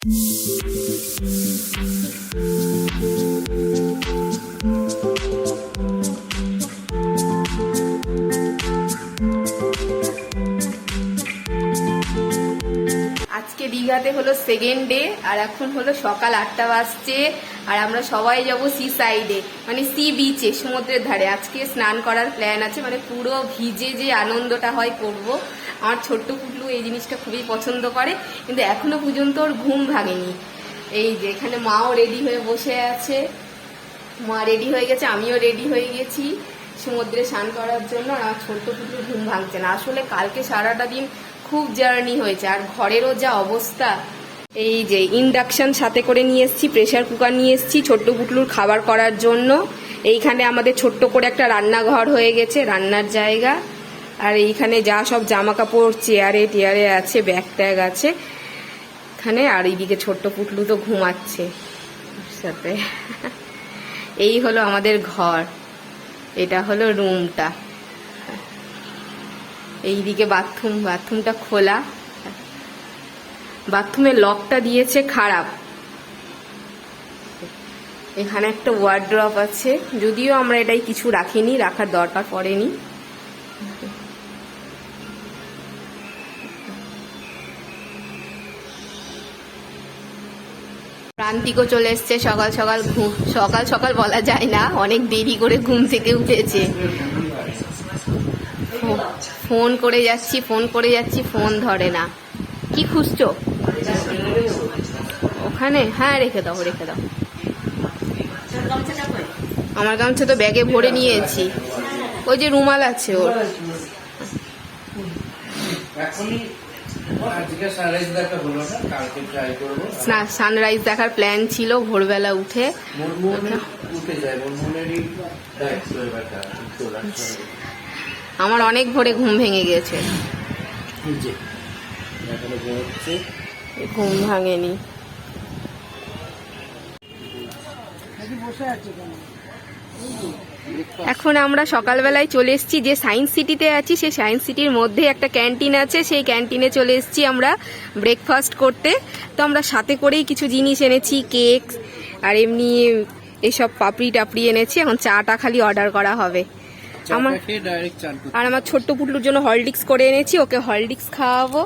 আজকে দীঘাতে হলো সেকেন্ড ডে আর এখন হলো সকাল আটটা বাজছে, আর আমরা সবাই যাব সি সাইডে মানে সি বিচে সমুদ্রের ধারে। আজকে স্নান করার প্ল্যান আছে মানে পুরো ভিজে যে আনন্দটা হয় করব, আমার ছোট্ট এই জিনিসটা খুবই পছন্দ করে, কিন্তু এখনও পর্যন্ত ওর ঘুম ভাঙেনি। এই যে এখানে মাও রেডি হয়ে বসে আছে। মা রেডি হয়ে গেছে, আমিও রেডি হয়ে গেছি সমুদ্রে স্নান করার জন্য। আর আমার ছোট্ট ঘুম ভাঙছে না। আসলে কালকে সারাটা দিন খুব জার্নি হয়েছে। আর ঘরেরও যা অবস্থা, এই যে ইন্ডাকশন সাথে করে নিয়ে এসেছি প্রেশার কুকার নিয়ে এসেছি, ছোট্ট পুটলুর খাবার করার জন্য। এইখানে আমাদের ছোট্ট করে একটা রান্নাঘর হয়ে গেছে, রান্নার জায়গা। আর এইখানে যা সব জামা কাপড় চেয়ারে, টেয়ারে আছে, ব্যাগ ট্যাগ আছে, এখানে আর এইদিকে ছোট্ট পুটলু তো ঘুমাচ্ছে সাথে। এই হলো আমাদের ঘর, এটা হলো রুমটা। এইদিকে বাথরুম, বাথরুমটা খোলা। বাথরুমের লকটা দিয়েছে খারাপ। এখানে একটা ওয়ার্ড্রপ আছে, যদিও আমরা এটাই কিছু রাখিনি, রাখার দরকার পড়েনি। প্রান্তিকও চলে এসছে, সকাল সকাল ঘুম, সকাল সকাল বলা যায় না, অনেক দেরি করে ঘুম থেকে উঠেছে। ফোন করে যাচ্ছি, ফোন করে যাচ্ছি, ফোন ধরে না। কি খুঁজছো? ওখানে? হ্যাঁ রেখে দাও রেখে দাও। আমার গামছা তো ব্যাগে ভরে নিয়েছি। ওই যে রুমাল আছে ওর। না কালকে ট্রাই করব সানরাইজ দেখার প্ল্যান ছিল ভোরবেলা উঠে। সঙ্গে আমার অনেক ভোরে ঘুম ভেঙে গেছে। যে এখনও ঘুমোচ্ছে। ঘুম ভাঙেনি। এখন আমরা সকালবেলায় চলে এসেছি যে সায়েন্স সিটিতে আছি সেই সায়েন্স সিটির মধ্যে একটা ক্যান্টিন আছে। সেই ক্যান্টিনে চলে এসেছি আমরা ব্রেকফাস্ট করতে। তো আমরা সাথে করেই কিছু জিনিস এনেছি কেক আর এমনি এসব পাপড়ি টাপড়ি এনেছি। এখন চাটা খালি অর্ডার করা হবে। আমার আর আমার ছোট্ট পুটলুর জন্য হরলিক্স করে এনেছি ওকে হরলিক্স খাওয়াবো।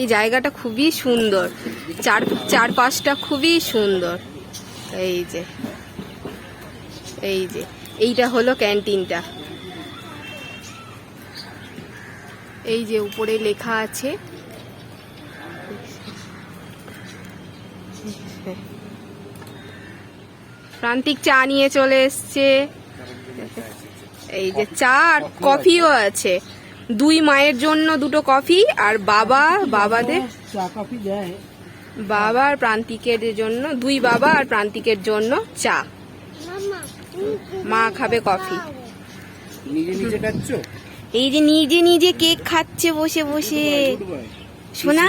এই জায়গাটা খুবই সুন্দর। চার চারপাশটা খুবই সুন্দর। এই যে এই যে, এইটা হলো ক্যান্টিনটা। এই যে উপরে লেখা আছে, প্রান্তিক চা নিয়ে চলে এসছে। এই যে চা আর কফিও আছে। দুই মায়ের জন্য দুটো কফি আর বাবা, বাবাদের চা কফি দেয়। বাবা আর প্রান্তিকের জন্য দুই বাবা আর প্রান্তিকের জন্য চা। মা খাবে কফি। নিজে নিজে খাচ্ছ? এই যে নিজে নিজে কেক খাচ্ছে বসে বসে। শোনা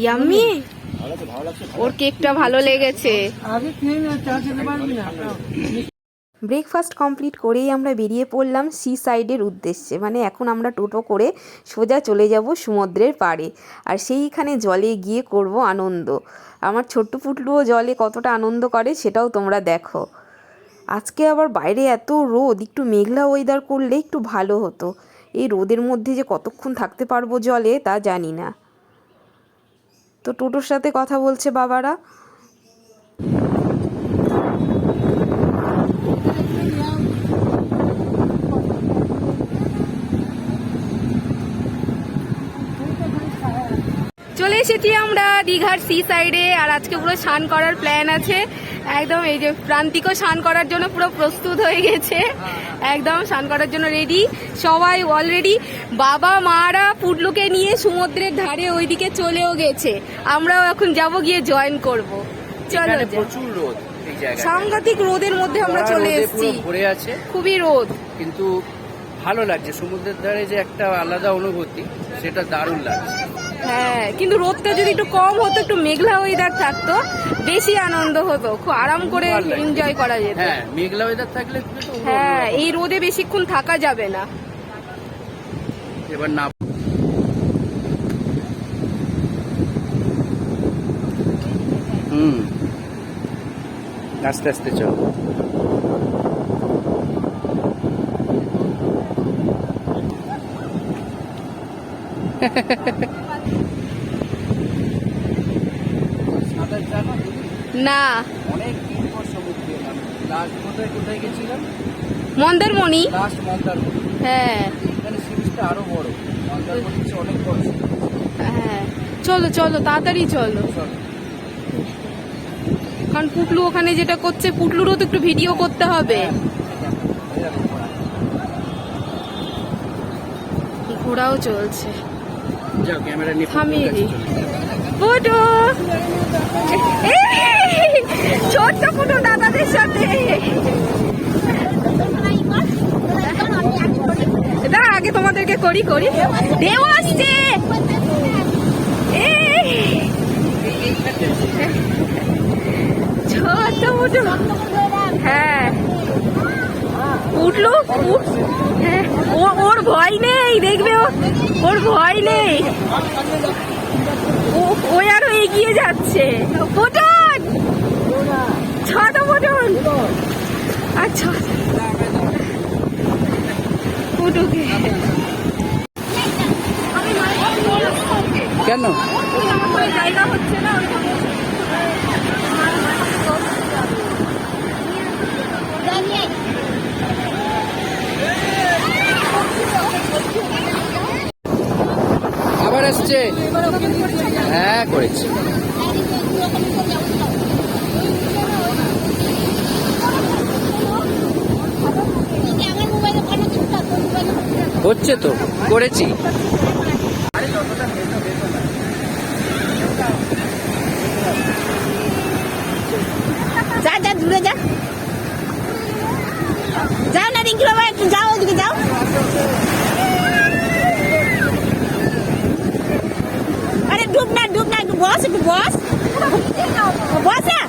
ইয়াম্মি? ওর কেকটা ভালো লেগেছে। আগে খেয়ে না চা খেতে পারবি না। ব্রেকফাস্ট কমপ্লিট করেই আমরা বেরিয়ে পড়লাম সি সাইডের উদ্দেশ্যে। মানে এখন আমরা টোটো করে সোজা চলে যাব সমুদ্রের পাড়ে। আর সেইখানে জলে গিয়ে করব আনন্দ। আমার ছোট্ট পুটলুও জলে কতটা আনন্দ করে সেটাও তোমরা দেখো। আজকে আবার বাইরে এত রোদ, একটু মেঘলা ওয়েদার করলে একটু ভালো হতো। এই রোদের মধ্যে যে কতক্ষণ থাকতে পারব জলে তা জানি না। তো টোটোর সাথে কথা বলছে বাবারা। এসেছি আমরা দীঘার সি সাইডে আর আজকে পুরো স্নান করার প্ল্যান আছে। একদম এই যে প্রান্তিকও স্নান করার জন্য পুরো প্রস্তুত হয়ে গেছে। একদম স্নান করার জন্য রেডি সবাই অলরেডি বাবা মারা পুটলুকে নিয়ে সমুদ্রের ধারে ওইদিকে চলেও গেছে। আমরাও এখন যাব গিয়ে জয়েন করব। চলো প্রচুর রোদ সাংঘাতিক রোদের মধ্যে আমরা চলে এসেছি। খুবই রোদ। কিন্তু ভালো লাগছে। সমুদ্রের ধারে যে একটা আলাদা অনুভূতি সেটা দারুণ লাগছে। হ্যাঁ কিন্তু রোদটা যদি একটু কম হতো একটু মেঘলা ওয়েদার থাকতো বেশি আনন্দ হতো খুব আরাম করে এনজয় করা যেত। হ্যাঁ মেঘলা ওয়েদার থাকলে হ্যাঁ এই রোদে বেশিক্ষণ থাকা যাবে না। এবার না হুম। আস্তে আস্তে চল। গেছিলাম? মন্দারমণি। হ্যাঁ। আরও বড়। অনেক বড় হ্যাঁ। চলো চলো তাড়াতাড়ি চলো। কারণ পুটলু ওখানে যেটা করছে পুটলুরও তো একটু ভিডিও করতে হবে। দেখো ঘোড়াও চলছে। যাও ক্যামেরা নিয়ে থামিয়ে দিই। ফুটু ছোট্ট ফুটু দাদাদের সাথে। দাঁড়া আগে তোমাদেরকে করি করি। ঢেউ আসছে! ছোট্ট ফুটু হ্যাঁ। উঠল? উঠ- হ্যাঁ, ও- ওর ভয় নেই দেখবে ও ওর ভয় নেই। ও আরও এগিয়ে যাচ্ছে। পটন ছোট পটন আচ্ছা পুটুকে কেন? জায়গা হচ্ছে না আসছে। হ্যাঁ করেছি। হচ্ছে তো, করেছি। যা যা, দূরে যা। যাও না রিঙ্কি বাবা একটু যাও ওদিকে, যাও আরে ডুব না ডুব না একটু বস একটু বস বস না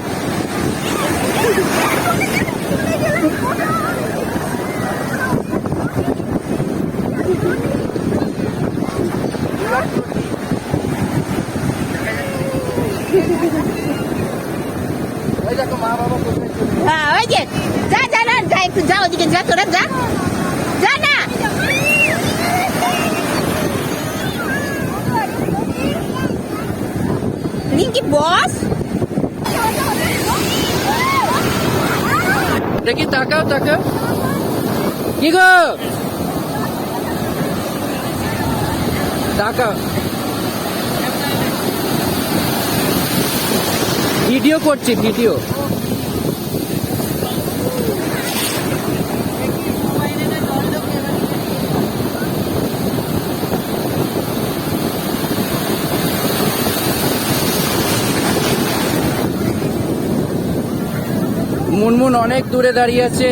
ওই দেখো মা বাবা কোথায় চলে হ্যাঁ ওই যে যা যা না যা একটু যা ওদিকে যা তোরা যা যা না রিঙ্কি বস দেখি তাকাও তাকাও। কি গো? তাকাও। ভিডিও করছি ভিডিও। মুনমুন অনেক দূরে দাঁড়িয়ে আছে।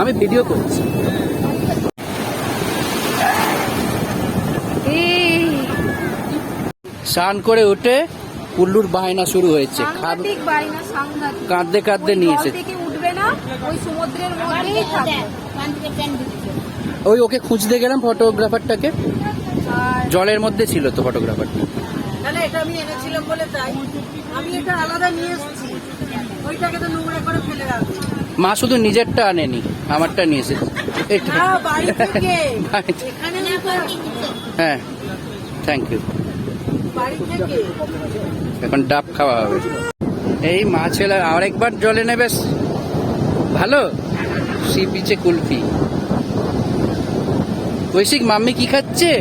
আমি ভিডিও করছি। স্নান করে উঠে কুল্লুর বায়না শুরু হয়েছে। খাদ সাংঘাতিক বায়না সাংঘাতিক। কাঁদতে কাঁদতে ওই নিয়েছে উঠবে না ওই সমুদ্রের মধ্যেই থাকবে। ওই ওকে খুঁজতে গেলাম ফটোগ্রাফারটাকে। জলের মধ্যে ছিল তো ফটোগ্রাফারটি তাহলে এটা আমি এনেছিলাম বলে তাই। আমি এটা আলাদা নিয়ে এসেছি। ওইটাকে তো নোংরা করে ফেলে রাখব। মা শুধু নিজেরটা আনেনি আমারটা নিয়ে এসেছে। হ্যাঁ থ্যাংক ইউ এখন ডাব খাওয়া হবে। এই মাছ এলে আরেকবার জলে নেবে। ভালো? সি বিচে কুলফি। কৈশিক, মাম্মি কি খাচ্ছে?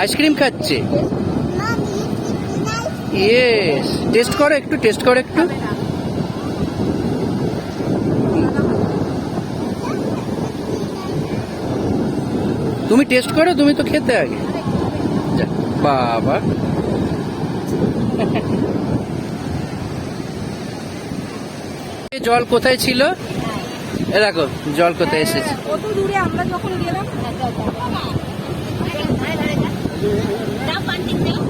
আইসক্রিম খাচ্ছে? ইয়েস টেস্ট করো একটু টেস্ট করো একটু। তুমি টেস্ট করো, তুমি তো খেতে আগে। বাবা। জল কোথায় ছিল? দেখো জল কোথায় এসেছে? কত দূরে আমরা যখন গেলাম ডাব বান্টিং দাও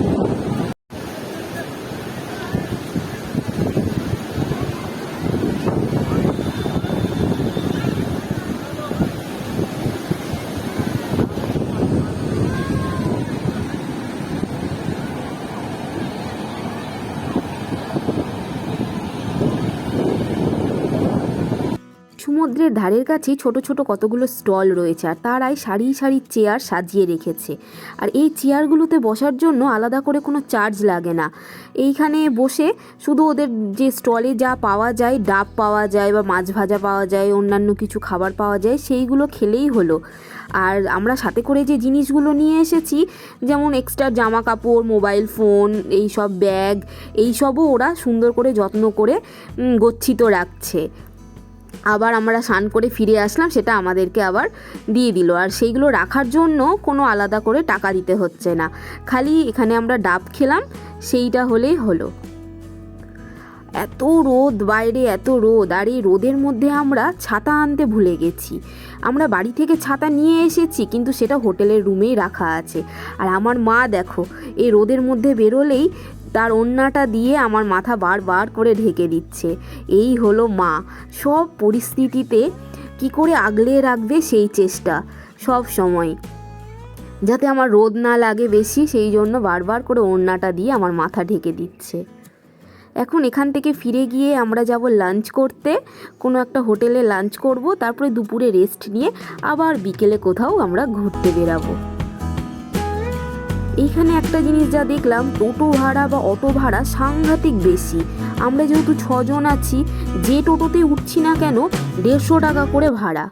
সমুদ্রের ধারের কাছেই ছোট ছোট কতগুলো স্টল রয়েছে আর তারাই সারি সারি চেয়ার সাজিয়ে রেখেছে। আর এই চেয়ারগুলোতে বসার জন্য আলাদা করে কোনো চার্জ লাগে না। এইখানে বসে শুধু ওদের যে স্টলে যা পাওয়া যায়, ডাব পাওয়া যায় বা মাছ ভাজা পাওয়া যায়, অন্যান্য কিছু খাবার পাওয়া যায়, সেইগুলো খেলেই হলো। আর আমরা সাথে করে যে জিনিসগুলো নিয়ে এসেছি, যেমন এক্সট্রা জামা কাপড় মোবাইল ফোন এই সব ব্যাগ এই সবও ওরা সুন্দর করে যত্ন করে গচ্ছিত রাখছে। আবার আমরা স্নান করে ফিরে আসলাম, সেটা আমাদেরকে আবার দিয়ে দিল। আর সেইগুলো রাখার জন্য কোনো আলাদা করে টাকা দিতে হচ্ছে না। খালি এখানে আমরা ডাব খেলাম, সেইটা হলেই হলো। এত রোদ বাইরে, এত রোদ। আর এই রোদের মধ্যে আমরা ছাতা আনতে ভুলে গেছি। আমরা বাড়ি থেকে ছাতা নিয়ে এসেছি, কিন্তু সেটা হোটেলের রুমেই রাখা আছে। আর আমার মা দেখো, এই রোদের মধ্যে বেরোলেই তার ওন্নাটা দিয়ে আমার মাথা বারবার করে ঢেকে দিচ্ছে। এই হলো মা। সব পরিস্থিতিতে কি করে আগলে রাখবে সেই চেষ্টা সব সময়। যাতে আমার রোদ না লাগে বেশি, সেই জন্য বারবার করে ওড়নাটা দিয়ে আমার মাথা ঢেকে দিচ্ছে। এখন এখান থেকে ফিরে গিয়ে আমরা যাব লাঞ্চ করতে। কোনো একটা হোটেলে লাঞ্চ করব, তারপরে দুপুরে রেস্ট নিয়ে আবার বিকেলে কোথাও আমরা ঘুরতে বেরাবো। এইখানে একটা জিনিস যা দেখলাম, টোটো ভাড়া বা অটো ভাড়া সাংঘাতিক বেশি। আমরা যেহেতু ছজন আছি, যে টোটোতে উঠছি না কেন, দেড়শো টাকা করে ভাড়া।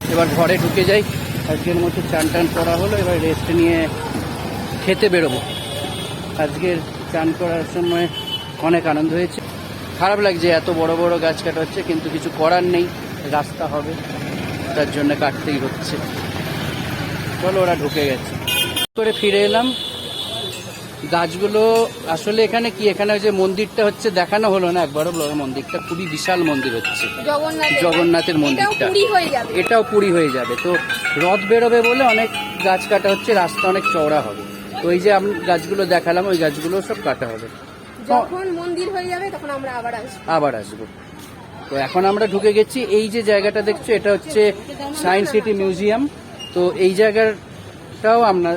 এবার ঘরে ঢুকে যাই। আজকের মতো চান টান করা হলো, এবার রেস্ট নিয়ে খেতে বেরোবো। আজকের চান করার সময় অনেক আনন্দ হয়েছে। খারাপ লাগছে এত বড় বড় গাছ কাটা হচ্ছে কিন্তু কিছু করার নেই রাস্তা হবে তার জন্য কাটতেই হচ্ছে। চলো ওরা ঢুকে গেছে। করে ফিরে এলাম। গাছগুলো আসলে এখানে কি এখানে ওই যে মন্দিরটা হচ্ছে দেখানো হলো না একবারও বড় মন্দিরটা খুবই বিশাল মন্দির হচ্ছে। জগন্নাথের মন্দিরটা। এটাও পুরী হয়ে যাবে। তো রথ বেরোবে বলে অনেক গাছ কাটা হচ্ছে রাস্তা অনেক চওড়া হবে। তো এই যে আমি গাছগুলো দেখালাম ওই গাছগুলো সব কাটা হবে। যখন মন্দির হয়ে যাবে তখন আমরা আবার আসব। আবার আসব। তো এখন আমরা ঢুকে গেছি এই যে জায়গাটা দেখছ এটা হচ্ছে সায়েন্স সিটি মিউজিয়াম। তো এই জায়গাটাও আমরা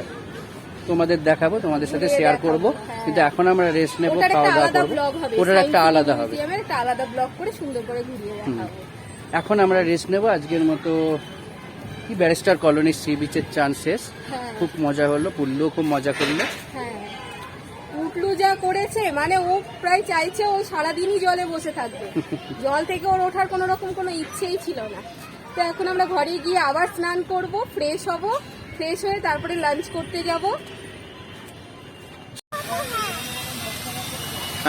তোমাদের দেখাবো তোমাদের সাথে শেয়ার করব। কিন্তু এখন আমরা রেস্ট নেব খাওয়া দাওয়া করব। ওটার একটা আলাদা হবে। আলাদা ব্লগ করে সুন্দর করে ঘুরিয়ে এখন আমরা রেস্ট নেব আজকের মতো কি ব্যারিস্টার কলোনির সি বিচের চান শেষ হ্যাঁ। খুব মজা হলো পুল্লু খুব মজা করল। হ্যাঁ। উঠলু যা করেছে মানে ও প্রায় চাইছে ও সারাদিনই জলে বসে থাকবে। জল থেকে ওর ওঠার কোনো রকম কোনো ইচ্ছেই ছিল না। তো এখন আমরা ঘরে গিয়ে আবার স্নান করব ফ্রেশ হব ফ্রেশ হয়ে তারপরে লাঞ্চ করতে যাব।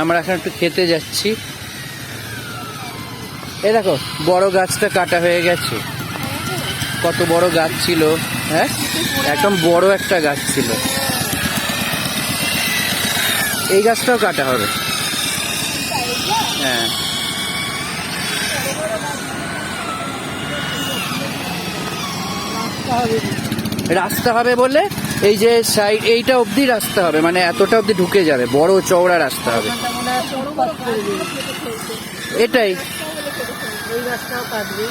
আমরা এখন একটু খেতে যাচ্ছি। এ দেখো বড় গাছটা কাটা হয়ে গেছে। কত বড় গাছ ছিল হ্যাঁ? একদম বড় একটা গাছ ছিল। এই গাছটাও কাটা হবে। হ্যাঁ। রাস্তা হবে বলে এই যে সাইড এইটা অবধি রাস্তা হবে মানে এতটা অবধি ঢুকে যাবে, বড় চওড়া রাস্তা হবে। এটাই। ওই গাছটাও কাটবে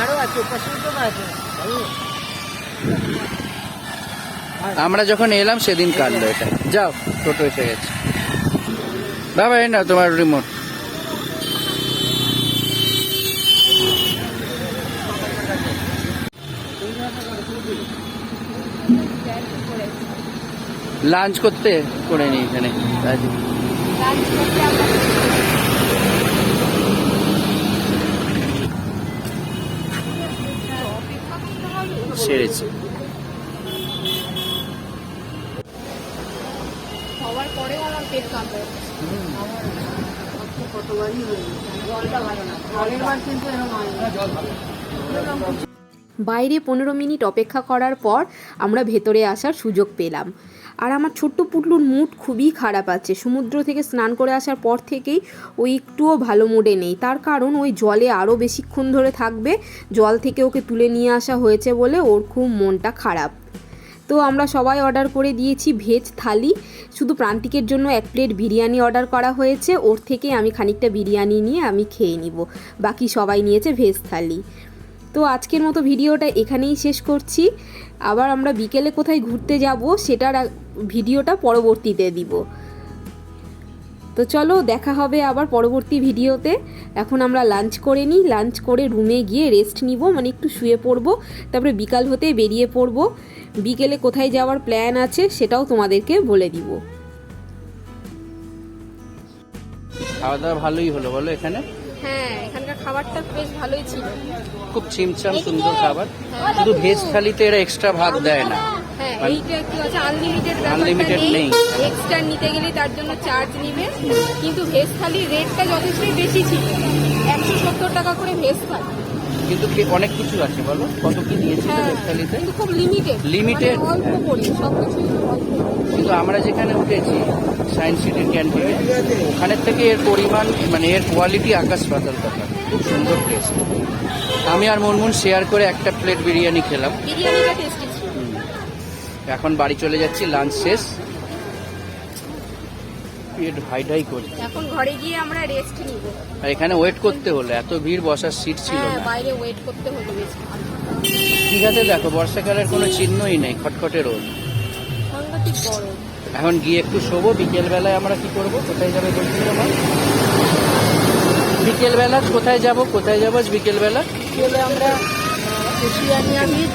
আরও আছে গাছ। আমরা যখন এলাম, সেদিন কাটলো এটা। যাও, টোটো এসে গেছে। বাবা, এই না তোমার রিমোট লাঞ্চ করতে করে নি এখানে। সেরেছি খাওয়ার পরেও আমার পেট কাঁপে। কতবারই জলটা ভালো না আগের বার কিন্তু এরকম হয়নি বাইরে পনেরো মিনিট অপেক্ষা করার পর আমরা ভেতরে আসার সুযোগ পেলাম। আর আমার ছোট্ট পুটলুর মুড খুবই খারাপ আছে। সমুদ্র থেকে স্নান করে আসার পর থেকেই ওই একটুও ভালো মুডে নেই। তার কারণ ওই জলে আরও বেশিক্ষণ ধরে থাকবে। জল থেকে ওকে তুলে নিয়ে আসা হয়েছে বলে ওর খুব মনটা খারাপ। তো আমরা সবাই অর্ডার করে দিয়েছি ভেজ থালি। শুধু প্রান্তিকের জন্য এক প্লেট বিরিয়ানি অর্ডার করা হয়েছে। ওর থেকে আমি খানিকটা বিরিয়ানি নিয়ে আমি খেয়ে নিব। বাকি সবাই নিয়েছে ভেজ থালি। তো আজকের মতো ভিডিওটা এখানেই শেষ করছি। আবার আমরা বিকেলে কোথায় ঘুরতে যাব সেটার ভিডিওটা পরবর্তীতে দিব। তো চলো দেখা হবে আবার পরবর্তী ভিডিওতে। এখন আমরা লাঞ্চ করে নিই, লাঞ্চ করে রুমে গিয়ে রেস্ট নিব মানে একটু শুয়ে পড়ব, তারপরে বিকাল হতে বেরিয়ে পড়ব। বিকেলে কোথায় যাওয়ার প্ল্যান আছে সেটাও তোমাদেরকে বলে দিব। খাওয়া দাওয়া ভালোই হলো, বলো এখানে? হ্যাঁ এখানকার খাবারটা বেশ ভালোই ছিল। খুব চিমচাম সুন্দর খাবার। শুধু ভেজ থালিতে এরা এক্সট্রা ভাত দেয় না। হ্যাঁ এইটা কি আছে আনলিমিটেড আনলিমিটেড নেই। এক্সট্রা নিতে গেলে তার জন্য চার্জ নিবে। কিন্তু ভেজ থালির রেটটা যথেষ্টই বেশি ছিল। একশো সত্তর টাকা করে ভেজ থালি কিন্তু কি- অনেক কিছু আছে বলো? কত কি দিয়েছে খুব লিমিটেড? অল্প করে সব কিছু কিন্তু আমরা যেখানে উঠেছি সায়েন্স সিটির ক্যান্টিনে ওখানের থেকে এর পরিমাণ মানে এর কোয়ালিটি আকাশ পাতাল তফাৎ খুব সুন্দর টেস্ট আমি আর মনমুন শেয়ার করে একটা প্লেট বিরিয়ানি খেলাম। এখন বাড়ি চলে যাচ্ছি লাঞ্চ শেষ। পেট ভাইটাই করি এখন ঘরে গিয়ে আমরা রেস্ট নিব। আর এখানে ওয়েট করতে হলো এত ভিড় বসার সিট ছিল হ্যাঁ না। বাইরে ওয়েট করতে হলো বেশ। দীঘাতে দেখো বর্ষাকালের কোনো চিহ্নই নেই খটখটে রোদ। এখন গিয়ে একটু শোবো বিকেলবেলায় আমরা কি করব? কোথায় যাবে বলছিল আমার বিকেলবেলা কোথায় যাব? কোথায় যাব আজ বিকেলবেলা? গেলে আমরা ওশিয়ানিয়া বিচ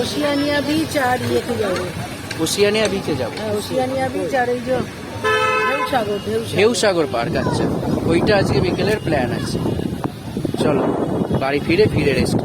ওশিয়ানিয়া বিচ আর ইয়েতে যাব। ওসিয়ানিয়া বিচে যাব। হ্যাঁ ওশিয়ানিয়া বিচ আর এই যে ঢেউ সাগর। ঢেউ সাগর পার্ক আচ্ছা। ওইটা আজকে বিকেলের প্ল্যান আছে। চলো, বাড়ি ফিরে ফিরে রেস্ট